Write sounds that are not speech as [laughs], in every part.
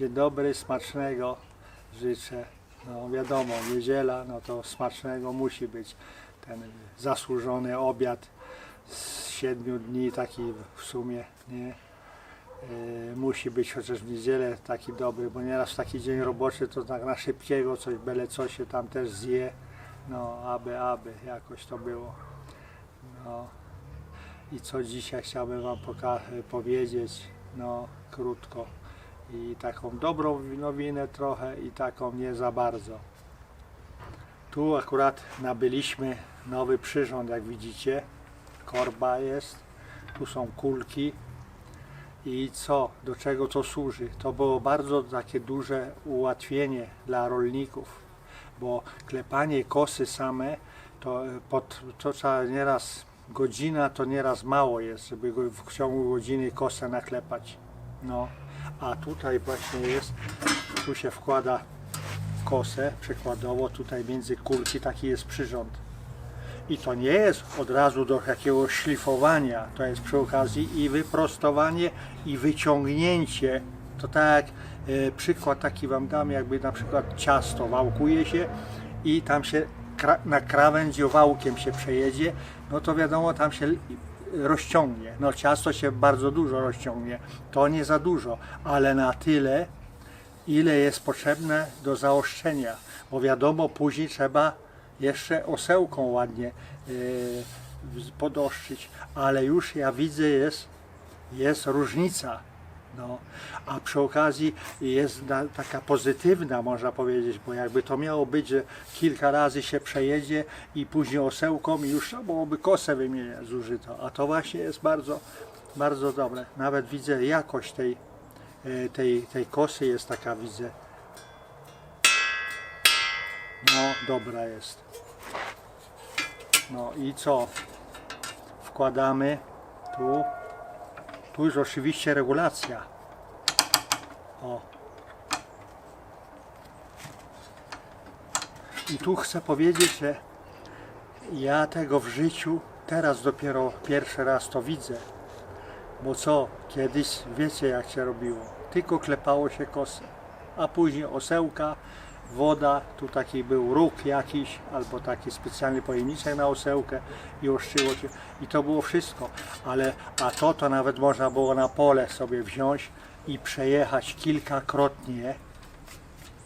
Dzień dobry, smacznego życzę. No wiadomo, niedziela, no to smacznego musi być ten zasłużony obiad z siedmiu dni, taki w sumie, nie? Yy, musi być chociaż w niedzielę taki dobry, bo nieraz taki dzień roboczy to tak na szybkiego coś, byle co się tam też zje, no aby, aby jakoś to było. No i co dzisiaj chciałbym Wam powiedzieć, no krótko i taką dobrą nowinę trochę i taką nie za bardzo. Tu akurat nabyliśmy nowy przyrząd, jak widzicie. Korba jest, tu są kulki. I co, do czego to służy? To było bardzo takie duże ułatwienie dla rolników, bo klepanie kosy same to, e, pod, to trzeba nieraz godzina, to nieraz mało jest, żeby w ciągu godziny kosę naklepać. No, a tutaj właśnie jest, tu się wkłada kosę przykładowo, tutaj między kulki taki jest przyrząd. I to nie jest od razu do jakiegoś szlifowania, to jest przy okazji i wyprostowanie, i wyciągnięcie. To tak e, przykład taki Wam dam, jakby na przykład ciasto wałkuje się i tam się na krawędzi wałkiem się przejedzie, no to wiadomo, tam się rozciągnie. No ciasto się bardzo dużo rozciągnie, to nie za dużo, ale na tyle, ile jest potrzebne do zaostrzenia, bo wiadomo, później trzeba jeszcze osełką ładnie w- podoszczyć, ale już ja widzę jest, jest różnica. No, a przy okazji jest taka pozytywna, można powiedzieć, bo jakby to miało być, że kilka razy się przejedzie i później osełką i już trzeba byłoby kosę wymieniać zużyto, a to właśnie jest bardzo, bardzo dobre. Nawet widzę jakość tej, e, tej, tej kosy jest taka, widzę, no, dobra jest. No i co? Wkładamy tu. Tu już oczywiście regulacja. O. I tu chcę powiedzieć, że ja tego w życiu teraz dopiero pierwszy raz to widzę. Bo co? Kiedyś wiecie jak się robiło. Tylko klepało się kosę. A później osełka, woda, tu taki był róg jakiś, albo taki specjalny pojemniczek na osełkę i oszczyło się. I to było wszystko. Ale, a to to nawet można było na pole sobie wziąć i przejechać kilkakrotnie.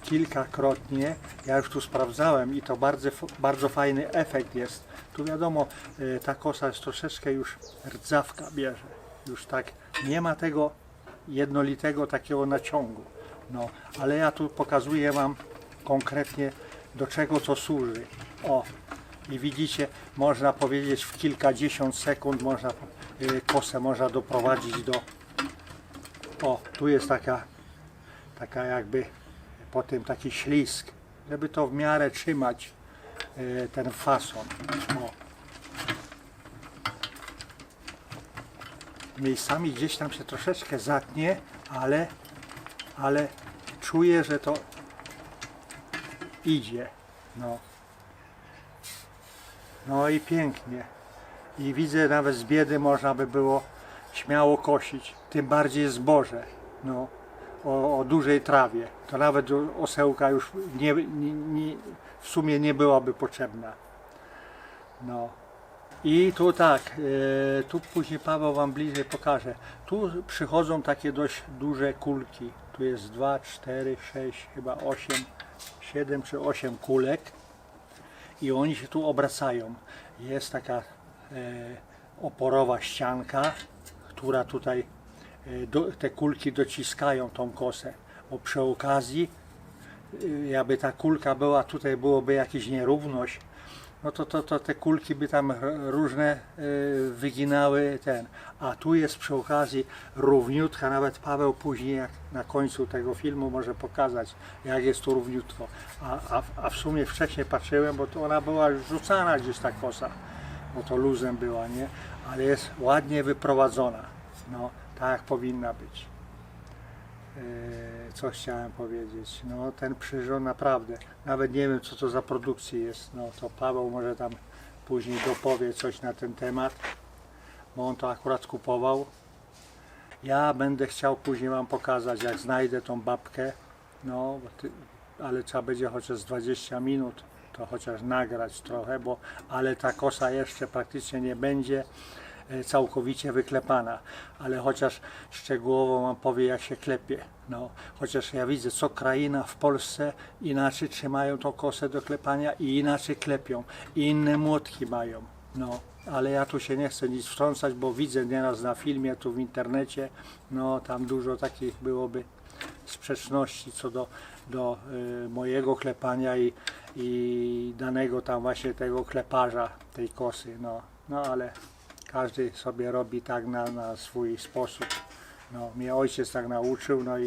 Kilkakrotnie. Ja już tu sprawdzałem i to bardzo, bardzo fajny efekt jest. Tu wiadomo, y, ta kosa jest troszeczkę już rdzawka bierze. Już tak nie ma tego jednolitego takiego naciągu. No, ale ja tu pokazuję Wam konkretnie do czego to służy. O, i widzicie, można powiedzieć w kilkadziesiąt sekund można y, kosę można doprowadzić do. O, tu jest taka, taka jakby potem taki ślisk, żeby to w miarę trzymać y, ten fason. O. Miejscami gdzieś tam się troszeczkę zatnie, ale, ale czuję, że to idzie. No. No i pięknie. I widzę nawet z biedy można by było śmiało kosić. Tym bardziej zboże. No. O, o dużej trawie. To nawet osełka już nie, nie, nie, w sumie nie byłaby potrzebna. No. I tu tak, e, tu później Paweł Wam bliżej pokaże. Tu przychodzą takie dość duże kulki. Tu jest 2, 4, 6, chyba 8, 7 czy 8 kulek. I oni się tu obracają. Jest taka e, oporowa ścianka, która tutaj e, do, te kulki dociskają tą kosę. Bo przy okazji, e, jakby ta kulka była, tutaj byłoby jakaś nierówność, no to, to, to te kulki by tam różne y, wyginały ten. A tu jest przy okazji równiutka, nawet Paweł później jak na końcu tego filmu może pokazać, jak jest tu równiutko. A, a, a w sumie wcześniej patrzyłem, bo to ona była już rzucana gdzieś ta kosa, bo to luzem była, nie? Ale jest ładnie wyprowadzona. No, tak jak powinna być. Yy, co chciałem powiedzieć? No ten przyrząd naprawdę, nawet nie wiem co to za produkcja jest, no to Paweł może tam później dopowie coś na ten temat, bo on to akurat kupował. Ja będę chciał później Wam pokazać, jak znajdę tą babkę, no, ale trzeba będzie chociaż z 20 minut to chociaż nagrać trochę, bo ale ta kosa jeszcze praktycznie nie będzie. e, całkowicie wyklepana, ale chociaż szczegółowo Wam powie jak się klepie. No, chociaż ja widzę, co kraina w Polsce inaczej trzymają tą kosę do klepania i inaczej klepią, i inne młotki mają. No, ale ja tu się nie chcę nic wtrącać, bo widzę nieraz na filmie, tu w internecie, no tam dużo takich byłoby sprzeczności co do, do y, mojego klepania i, i danego tam właśnie tego kleparza tej kosy, no, no ale każdy sobie robi tak na, na swój sposób. No, mnie ojciec tak nauczył, no i,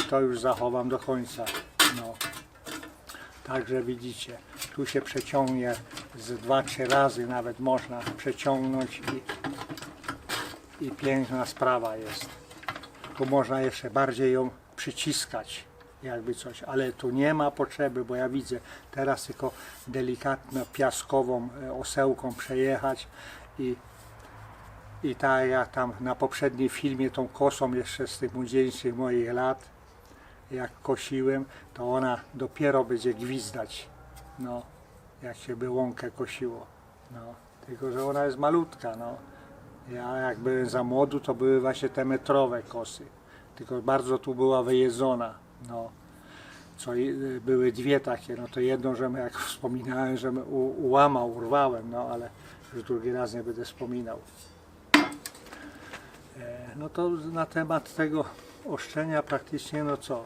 i to już zachowam do końca. No. Także widzicie, tu się przeciągnie z dwa, trzy razy nawet można przeciągnąć i, i piękna sprawa jest. Tu można jeszcze bardziej ją przyciskać, jakby coś, ale tu nie ma potrzeby, bo ja widzę teraz tylko delikatną piaskową e, osełką przejechać i, i tak jak tam na poprzednim filmie tą kosą jeszcze z tych młodzieńczych moich lat, jak kosiłem, to ona dopiero będzie gwizdać, no, jak się by łąkę kosiło, no, tylko że ona jest malutka, no. Ja jak byłem za młodu, to były właśnie te metrowe kosy, tylko bardzo tu była wyjedzona, no. Co były dwie takie, no to jedną, że jak wspominałem, że u, ułamał, urwałem, no ale już drugi raz nie będę wspominał. No to na temat tego oszczenia praktycznie, no co?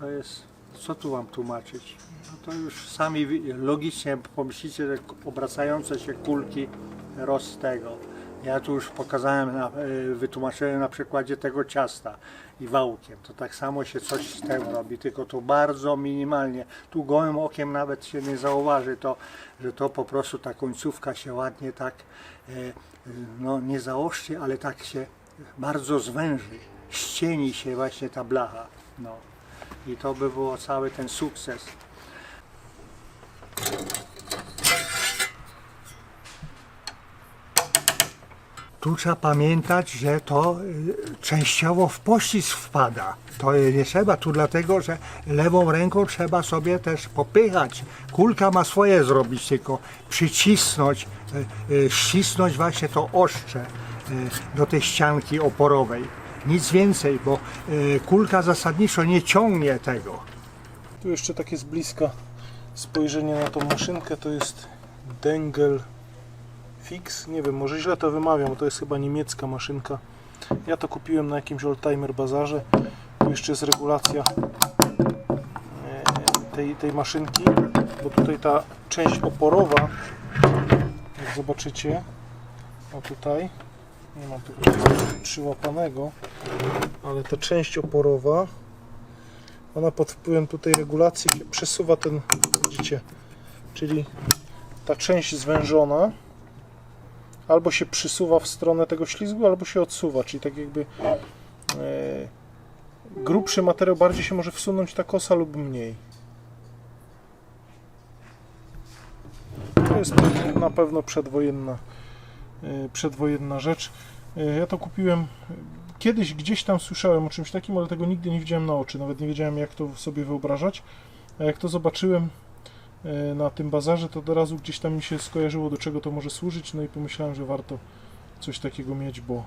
To jest, co tu mam tłumaczyć? No to już sami logicznie pomyślicie, że obracające się kulki roz tego. Ja tu już pokazałem, na, e, wytłumaczyłem na przykładzie tego ciasta i wałkiem. To tak samo się coś z tym robi, tylko to bardzo minimalnie. Tu gołym okiem nawet się nie zauważy to, że to po prostu ta końcówka się ładnie tak, e, no nie zaoszczy, ale tak się bardzo zwęży. Ścieni się właśnie ta blacha. No. I to by było cały ten sukces. Tu trzeba pamiętać, że to y, częściowo w pościsk wpada. To nie trzeba tu dlatego, że lewą ręką trzeba sobie też popychać. Kulka ma swoje zrobić, tylko przycisnąć, y, y, ścisnąć właśnie to ostrze do tej ścianki oporowej. Nic więcej, bo kulka zasadniczo nie ciągnie tego. Tu jeszcze takie z bliska spojrzenie na tą maszynkę to jest Dengel Fix. Nie wiem, może źle to wymawiam, to jest chyba niemiecka maszynka. Ja to kupiłem na jakimś oldtimer bazarze. Tu jeszcze jest regulacja e, tej, tej maszynki, bo tutaj ta część oporowa, jak zobaczycie, o tutaj, nie mam tego przyłapanego, ale ta część oporowa ona pod wpływem tutaj regulacji przesuwa ten, widzicie, czyli ta część zwężona albo się przysuwa w stronę tego ślizgu, albo się odsuwa, czyli tak jakby e, grubszy materiał bardziej się może wsunąć ta kosa lub mniej. To jest na pewno przedwojenna, e, przedwojenna rzecz. E, Ja to kupiłem kiedyś gdzieś tam słyszałem o czymś takim, ale tego nigdy nie widziałem na oczy, nawet nie wiedziałem jak to sobie wyobrażać. A jak to zobaczyłem e, na tym bazarze, to od razu gdzieś tam mi się skojarzyło, do czego to może służyć, no i pomyślałem, że warto coś takiego mieć, bo e,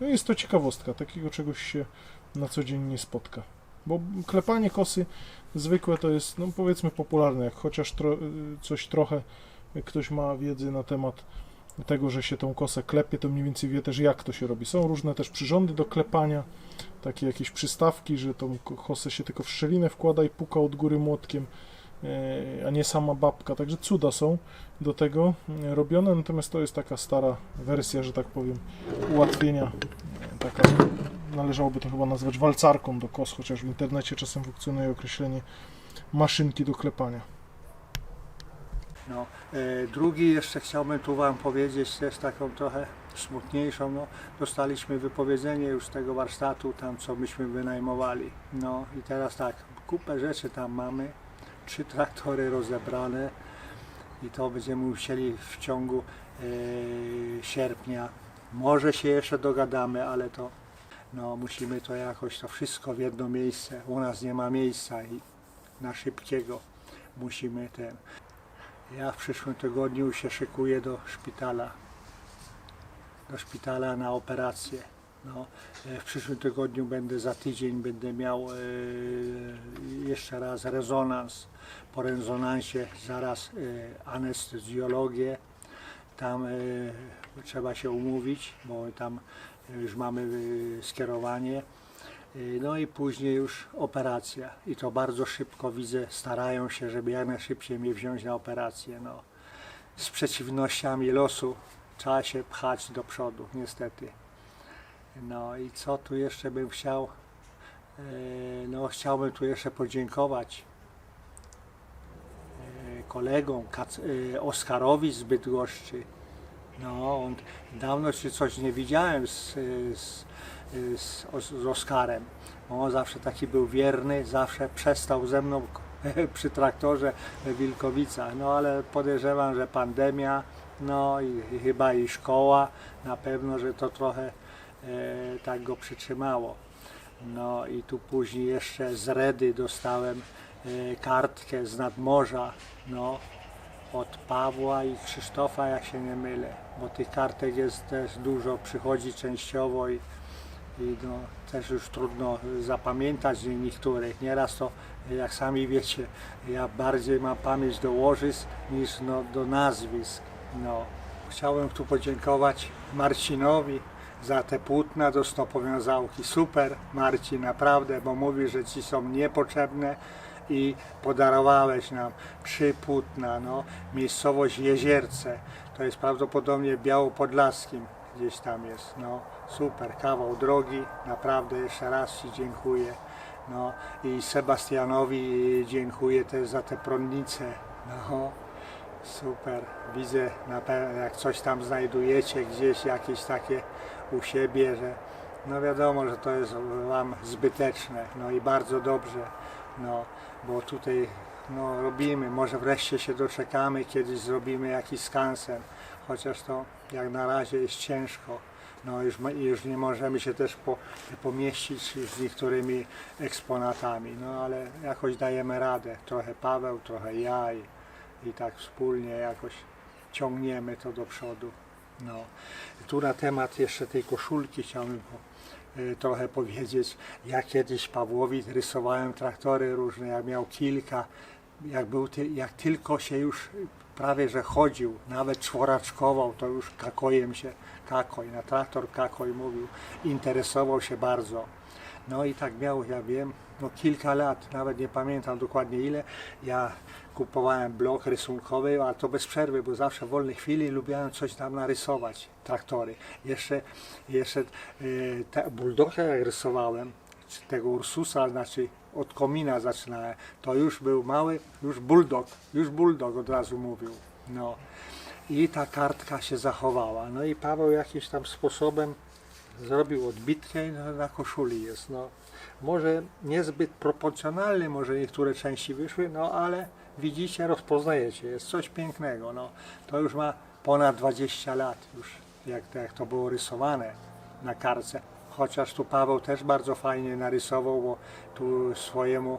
no jest to ciekawostka, takiego czegoś się na co dzień nie spotka. Bo klepanie kosy zwykłe to jest, no powiedzmy, popularne, jak chociaż tro, coś trochę ktoś ma wiedzy na temat tego, że się tą kosę klepie, to mniej więcej wie też jak to się robi. Są różne też przyrządy do klepania, takie jakieś przystawki, że tą ko- kosę się tylko w szczelinę wkłada i puka od góry młotkiem, e, a nie sama babka. Także cuda są do tego e, robione, natomiast to jest taka stara wersja, że tak powiem, ułatwienia. e, Taka, należałoby to chyba nazwać walcarką do kos, chociaż w internecie czasem funkcjonuje określenie maszynki do klepania. No, e, drugi jeszcze chciałbym tu Wam powiedzieć też taką trochę smutniejszą. No, dostaliśmy wypowiedzenie już z tego warsztatu, tam co myśmy wynajmowali. No i teraz tak, kupę rzeczy tam mamy, trzy traktory rozebrane i to będziemy musieli w ciągu e, sierpnia Może się jeszcze dogadamy, ale to no, musimy to jakoś to wszystko w jedno miejsce. U nas nie ma miejsca i na szybkiego musimy ten. Ja w przyszłym tygodniu się szykuję do szpitala. Do szpitala na operację. No, e, w przyszłym tygodniu będę za tydzień będę miał e, jeszcze raz rezonans. Po rezonansie zaraz e, anestezjologię. Tam trzeba się umówić, bo tam już mamy skierowanie. No i później już operacja. I to bardzo szybko widzę, starają się, żeby jak najszybciej mnie wziąć na operację. No. Z przeciwnościami losu trzeba się pchać do przodu, niestety. No i co tu jeszcze bym chciał? E, No chciałbym tu jeszcze podziękować e, kolegom, e, Oskarowi z Bydgoszczy. No, on, dawno się coś nie widziałem z, z, z, z Oskarem. On zawsze taki był wierny, zawsze przestał ze mną [laughs] przy traktorze w Wilkowicach. No ale podejrzewam, że pandemia, no i, chyba i szkoła, na pewno, że to trochę tak go przytrzymało. No i tu później jeszcze z Redy dostałem e, kartkę z nadmorza, no, od Pawła i Krzysztofa, jak się nie mylę, bo tych kartek jest też dużo, przychodzi częściowo i, i no, też już trudno zapamiętać niektórych. Nieraz to, jak sami wiecie, ja bardziej mam pamięć do łożysk niż no, do nazwisk. No. Chciałem tu podziękować Marcinowi za te płótna do stopowiązałki. Super Marcin, naprawdę, bo mówi, że ci są niepotrzebne i podarowałeś nam trzy płótna, no, miejscowość Jezierce, to jest prawdopodobnie Białopodlaskim, gdzieś tam jest, no, super, kawał drogi, naprawdę jeszcze raz Ci dziękuję, no, i Sebastianowi dziękuję też za te prądnice, no, super, widzę, na pe- jak coś tam znajdujecie gdzieś, jakieś takie u siebie, że no wiadomo, że to jest Wam zbyteczne, no i bardzo dobrze, no, bo tutaj no, robimy, może wreszcie się doczekamy, kiedyś zrobimy jakiś skansen, chociaż to jak na razie jest ciężko. No już, już nie możemy się też po, pomieścić z niektórymi eksponatami, no ale jakoś dajemy radę. Trochę Paweł, trochę ja i, i tak wspólnie jakoś ciągniemy to do przodu. No. Tu na temat jeszcze tej koszulki chciałbym y, trochę powiedzieć. Ja kiedyś Pawłowi rysowałem traktory różne, jak miał kilka, jak, był jak tylko się już prawie że chodził, nawet czworaczkował, to już kakojem się, kakoj, na traktor kakoj mówił, interesował się bardzo. No i tak miał, ja wiem, no kilka lat, nawet nie pamiętam dokładnie ile, ja kupowałem blok rysunkowy, a to bez przerwy, bo zawsze w wolnej chwili lubiłem coś tam narysować, traktory. Jeszcze, jeszcze y, te jak rysowałem, tego Ursusa, znaczy od komina zaczynałem, to już był mały, już bulldog, już bulldog od razu mówił. No. I ta kartka się zachowała. No i Paweł jakimś tam sposobem zrobił odbitkę i no, na koszuli jest. No. Może niezbyt proporcjonalny, może niektóre części wyszły, no ale widzicie, rozpoznajecie, jest coś pięknego. No. To już ma ponad 20 lat już, jak, jak to było rysowane na kartce. Chociaż tu Paweł też bardzo fajnie narysował, bo tu swojemu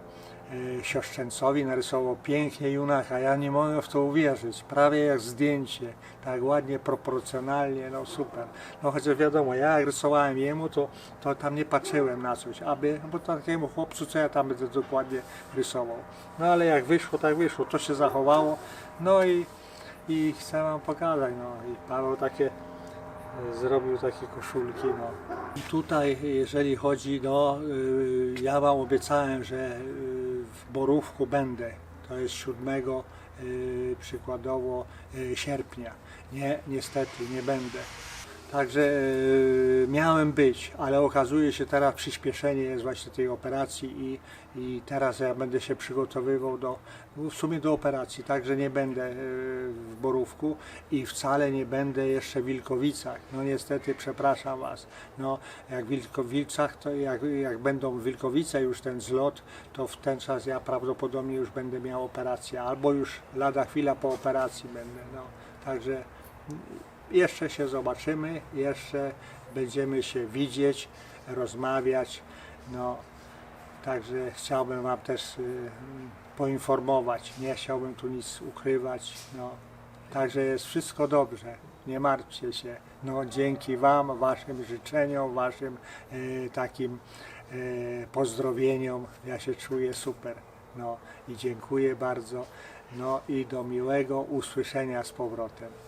e, siostrzeńcowi narysował pięknie junaka. Ja nie mogę w to uwierzyć. Prawie jak zdjęcie. Tak ładnie, proporcjonalnie, no super. No chociaż wiadomo, ja jak rysowałem jemu, to, to tam nie patrzyłem na coś, aby, bo takiemu chłopcu, co ja tam będę dokładnie rysował. No ale jak wyszło, tak wyszło. To się zachowało. No i, i chcę wam pokazać, no i Paweł takie zrobił takie koszulki. No. I tutaj, jeżeli chodzi, no, y, ja Wam obiecałem, że y, w Borówku będę. To jest 7 y, przykładowo y, sierpnia. Nie, niestety nie będę. Także y, miałem być, ale okazuje się teraz przyspieszenie jest właśnie tej operacji i, i teraz ja będę się przygotowywał do, w sumie do operacji, także nie będę y, w Borówku i wcale nie będę jeszcze w Wilkowicach. No niestety, przepraszam Was. No, jak w Wilkowicach, to jak, jak będą Wilkowice już ten zlot, to w ten czas ja prawdopodobnie już będę miał operację, albo już lada chwila po operacji będę. No, także jeszcze się zobaczymy, jeszcze będziemy się widzieć, rozmawiać. No, także chciałbym Wam też y, poinformować. Nie chciałbym tu nic ukrywać. No, także jest wszystko dobrze. Nie martwcie się. No, dzięki Wam, Waszym życzeniom, Waszym y, takim y, pozdrowieniom ja się czuję super. No i dziękuję bardzo. No i do miłego usłyszenia z powrotem.